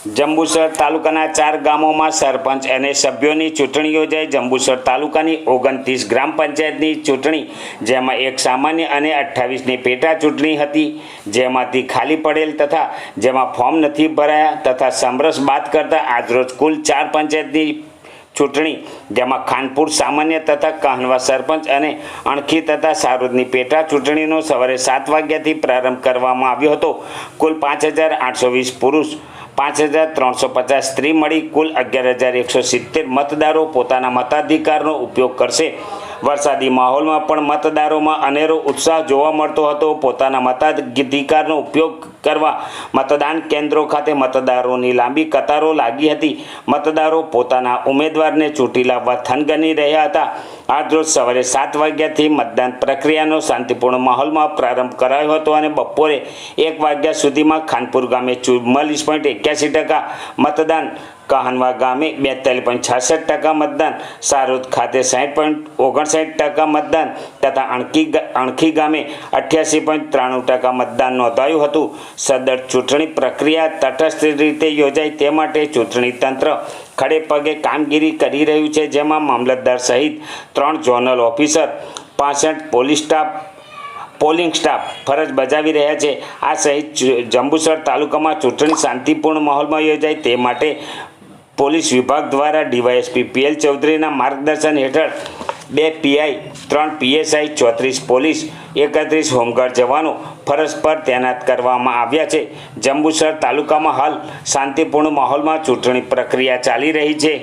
જંબુસર તાલુકાના ચાર ગામોમાં સરપંચ અને સભ્યોની ચૂંટણી યોજાઈ. જંબુસર તાલુકાની ઓગણત્રીસ ગ્રામ પંચાયતની ચૂંટણી, જેમાં એક સામાન્ય અને અઠ્ઠાવીસની પેટા ચૂંટણી હતી. જેમાંથી ખાલી પડેલ તથા જેમાં ફોર્મ નથી ભરાયા તથા સમરસ બાદ કરતા આજરોજ કુલ ચાર પંચાયતની ચૂંટણી, જેમાં ખાનપુર સામાન્ય તથા કાહનવા સરપંચ અને અણખી તથા સારોદની પેટા ચૂંટણીનો સવારે સાત વાગ્યાથી પ્રારંભ કરવામાં આવ્યો હતો. કુલ પાંચ હજાર આઠસો વીસ પુરુષ પાંચ હજાર ત્રણસો પચાસ સ્ત્રી મળી કુલ અગિયાર હજાર એકસો સિત્તેર મતદારો પોતાના મતાધિકારનો ઉપયોગ કરશે. વરસાદી માહોલમાં પણ મતદારોમાં અનેરો ઉત્સાહ જોવા મળતો હતો. પોતાના મતાધિકારનો ઉપયોગ કરવા. મતદાન કેન્દ્રો ખાતે મતદારોની લાંબી કતારો લાગી હતી. મતદારો પોતાના ઉમેદવારને ચૂંટી લાવવા થનગની રહ્યા હતા. આજરોજ સવારે સાત વાગ્યાથી મતદાન પ્રક્રિયાનો શાંતિપૂર્ણ માહોલમાં પ્રારંભ કરાયો હતો અને બપોરે એક વાગ્યા સુધીમાં ખાનપુર ગામે ચુમ્માલીસ પોઈન્ટ એક્યાસી ટકા મતદાન, કહાનવા ગામે બેતાલીસ પોઈન્ટ છાસઠ ટકા મતદાન, સારોદ ખાતે સાઠ પોઈન્ટ ઓગણસાઠ ટકા મતદાન તથા અણકી અણખી ગામે અઠ્યાસી પોઈન્ટ ત્રાણું ટકા મતદાન નોંધાયું હતું. સદર ચૂંટણી પ્રક્રિયા તટસ્થ રીતે યોજાય તે માટે ચૂંટણી તંત્ર ખડે પગે કામગીરી કરી રહ્યું છે, જેમાં મામલતદાર સહિત ત્રણ ઝોનલ ઓફિસર, પાસઠ પોલીસ સ્ટાફ, પોલિંગ સ્ટાફ ફરજ બજાવી રહ્યા છે. આ સહિત જંબુસર તાલુકામાં ચૂંટણી શાંતિપૂર્ણ માહોલમાં યોજાય તે માટે પોલીસ વિભાગ દ્વારા ડીવાયએસપી પીએલ ચૌધરીના માર્ગદર્શન હેઠળ બે પીઆઈ, ત્રણ પીએસઆઈ, ચોત્રીસ પોલીસ, એકત્રીસ હોમગાર્ડ જવાનો ફરજ પર તૈનાત કરવામાં આવ્યા છે. જંબુસર તાલુકામાં હાલ શાંતિપૂર્ણ માહોલમાં ચૂંટણી પ્રક્રિયા ચાલી રહી છે.